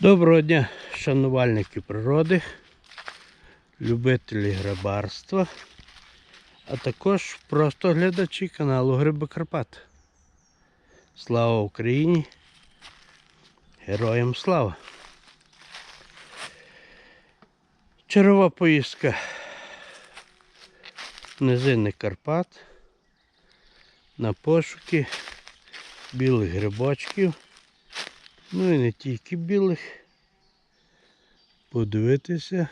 Доброго дня, шанувальники природи, любителі грибарства, а також просто глядачі каналу Гриби Карпат. Слава Україні! Героям слава! Чергова поїздка в низини Карпат на пошуки білих грибочків. Ну і не тільки білих. Подивитися,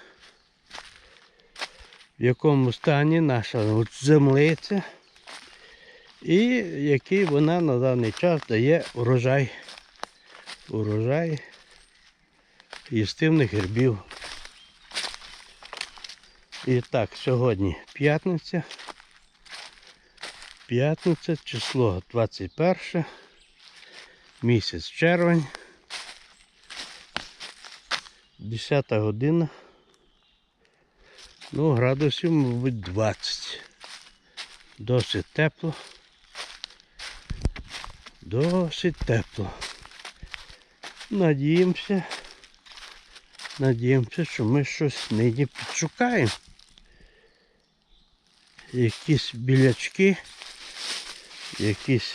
в якому стані наша землиця і який вона на даний час дає урожай. Урожай їстивних грибів. І так, сьогодні п'ятниця. П'ятниця, число 21, місяць червень. 10 година. Ну, градусів, мабуть, 20. Досить тепло. Досить тепло. Надіємося. Надіємося, що ми щось нині підшукаємо. Якісь білячки, якісь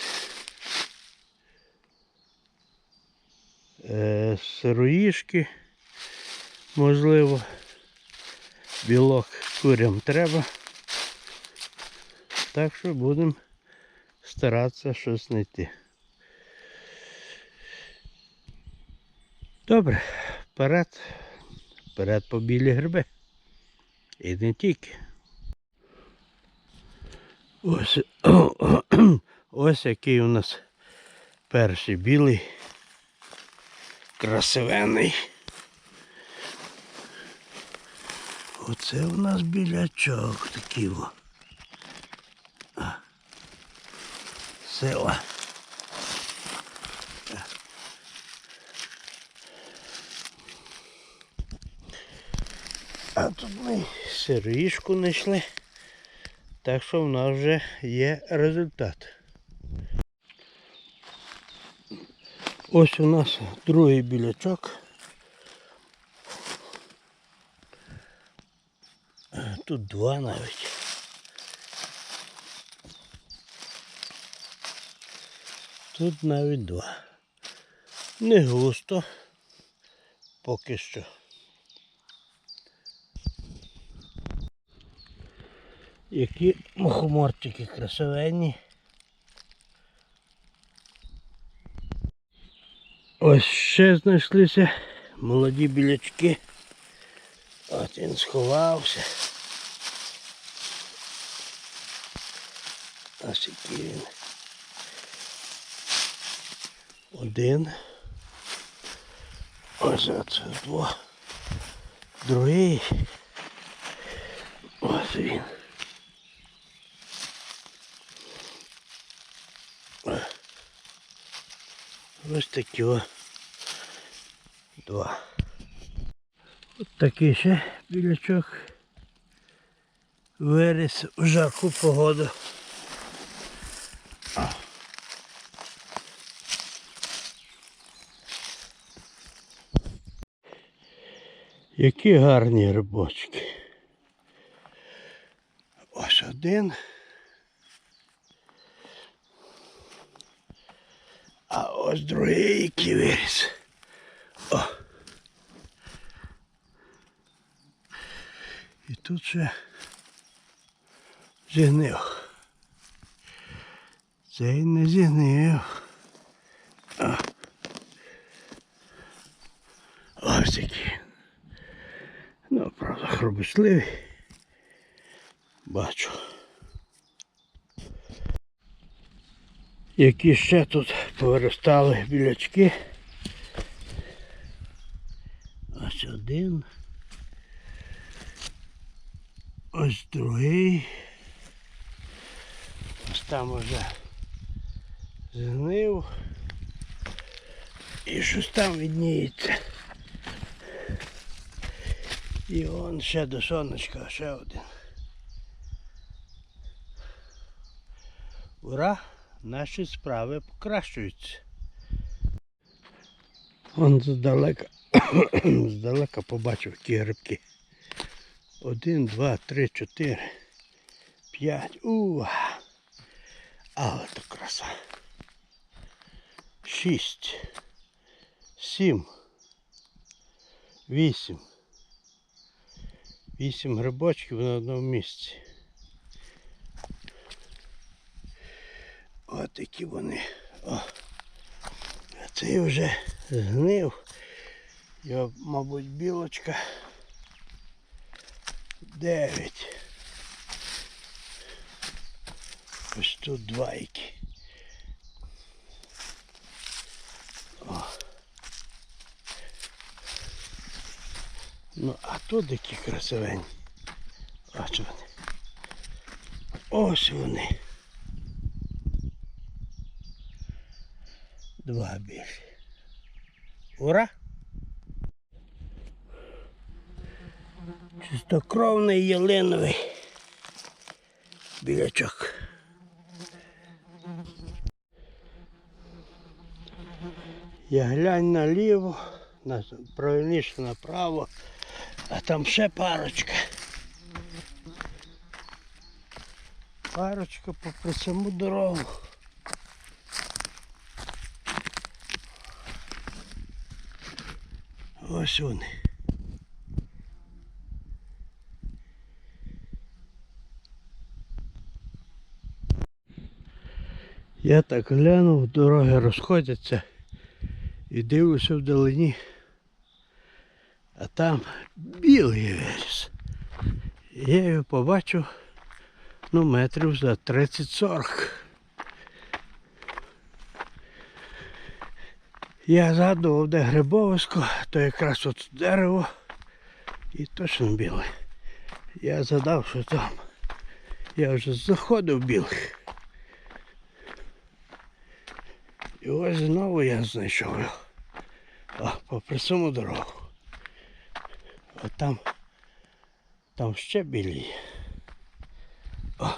е, сироїшки можливо. Білок курям треба. Так що будемо старатися щось знайти. Добре, вперед, вперед по білі гриби. І не тільки. Ось, ось який у нас перший білий, красивенний. Оце у нас білячок такий во. А. Сила. А тут ми сирішку знайшли. Так що в нас вже є результат. Ось у нас другий білячок. Тут два навіть. Тут навіть два. Не густо. Поки що. Які мухоморчики красивенні. Ось ще знайшлися молоді білячки. От він сховався. Ось який він. Один. Ось оце два. Другий. Ось він. Ось такі о. Два. От такий ще білячок виріс в жарку погоду. Які гарні рибочки. Ось один. А ось другий який виріс. О. І тут ще зігнив. Цей не зігнив. О. Ось який. Ну, правда. Бачу. Які ще тут повиростали білячки. Ось один. Ось другий. Ось там уже згнив. І щось там відніється. І он ще до сонечка, ще один. Ура! Наші справи покращуються. Вон здалека Здалека побачив які грибки. Один, два, три, чотири, п'ять. Уа! Але то краса. Шість. Сім. Вісім. Вісім грибочків на одному місці. От такі вони. О. Цей вже згнив. Його, мабуть, білочка. Дев'ять. Ось тут два Ну, а тут які красивенні. Ось вони. Ось вони. Два більше. Ура! Чистокровний ялиновий білячок. Я глянь наліво, на, правильніше направо, а там ще парочка. Парочка попри саму дорогу. Ось вони. Я так глянув, дороги розходяться і дивлюся вдалині. А там білий виріс. Я його побачив ну, метрів за 30-40. Я згадував, де грибовисько, то якраз от дерево і точно біле. Я згадав, що там. Я вже заходив білих. І ось знову я знайшов його. О, попри саму дорогу. А там, там ще білі. О.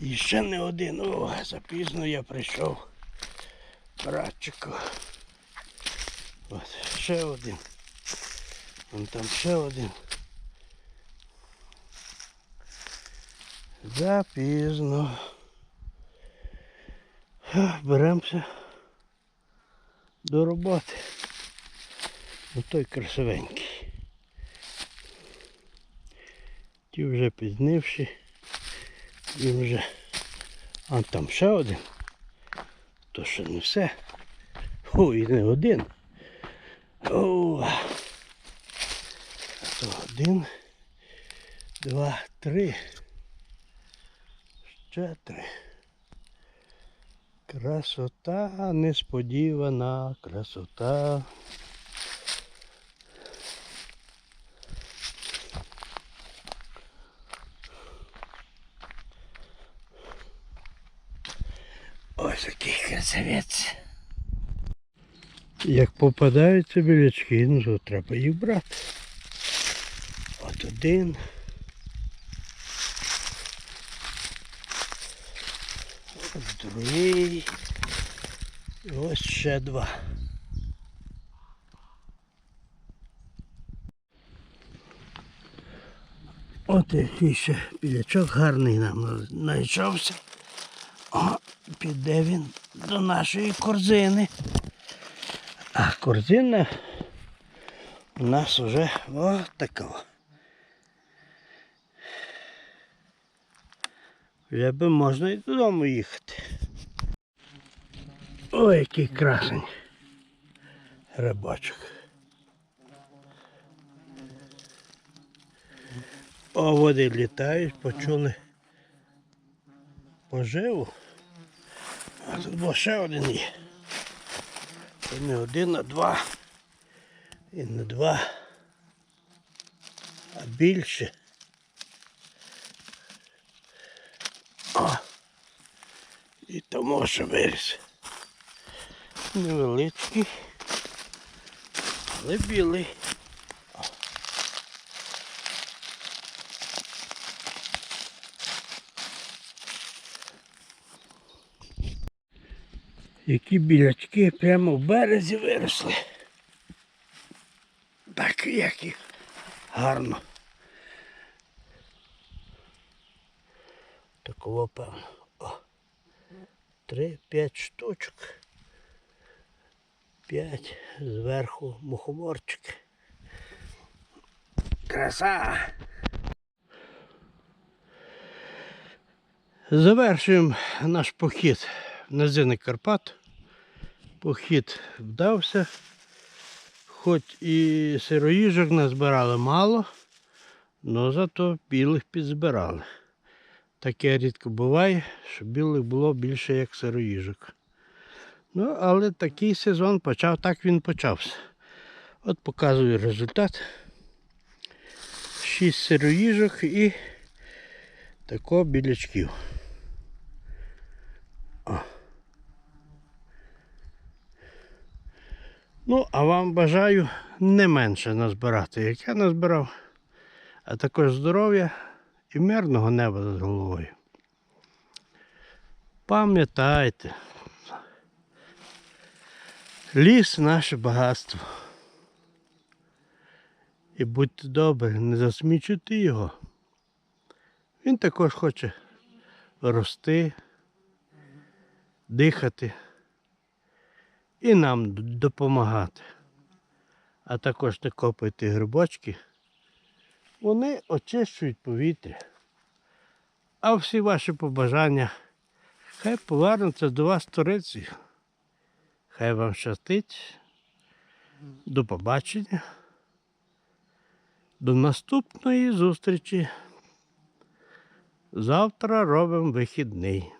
І ще не один. О, запізно я прийшов. Братчику. От, ще один. Вон там ще один. Запізно. Беремося до роботи. Ну той красивенький. Ті вже пізнивши. І вже. А там ще один. То ще не все. О, і не один. О, то один, два, три. Ще три. Красота несподівана, красота. Ось який красавець. Як попадаються білячки, ну то треба їх брати. От один. Ось другий. І ось ще два. От який ще білячок гарний нам знайшовся. Піде він до нашої корзини. А корзина у нас вже ось така. Вже би можна і додому їхати. Ой, який красень. Рибачок. О, води літають, почули поживу. Тут бо ще один є. Це не один, а два. І не два. А більше. О! І тому що виріс. Невеличкий, але білий. Які білячки прямо в березі виросли. Так, як їх гарно. Такого певно. О. Три-п'ять штучок. П'ять зверху мухоморчики. Краса! Завершуємо наш похід на Зини Карпат. Похід вдався. Хоч і сироїжок назбирали мало, але зато білих підзбирали. Таке рідко буває, що білих було більше, як сироїжок. Ну, але такий сезон почав, так він почався. От показую результат. Шість сироїжок і тако білячків. Ну, а вам бажаю не менше назбирати, як я назбирав, а також здоров'я і мирного неба над головою. Пам'ятайте, ліс наше багатство. І будьте добрі, не засмічуйте його. Він також хоче рости, дихати і нам допомагати. А також копайте грибочки. Вони очищують повітря. А всі ваші побажання хай повернуться до вас туриці. Хай вам щастить. До побачення. До наступної зустрічі. Завтра робимо вихідний.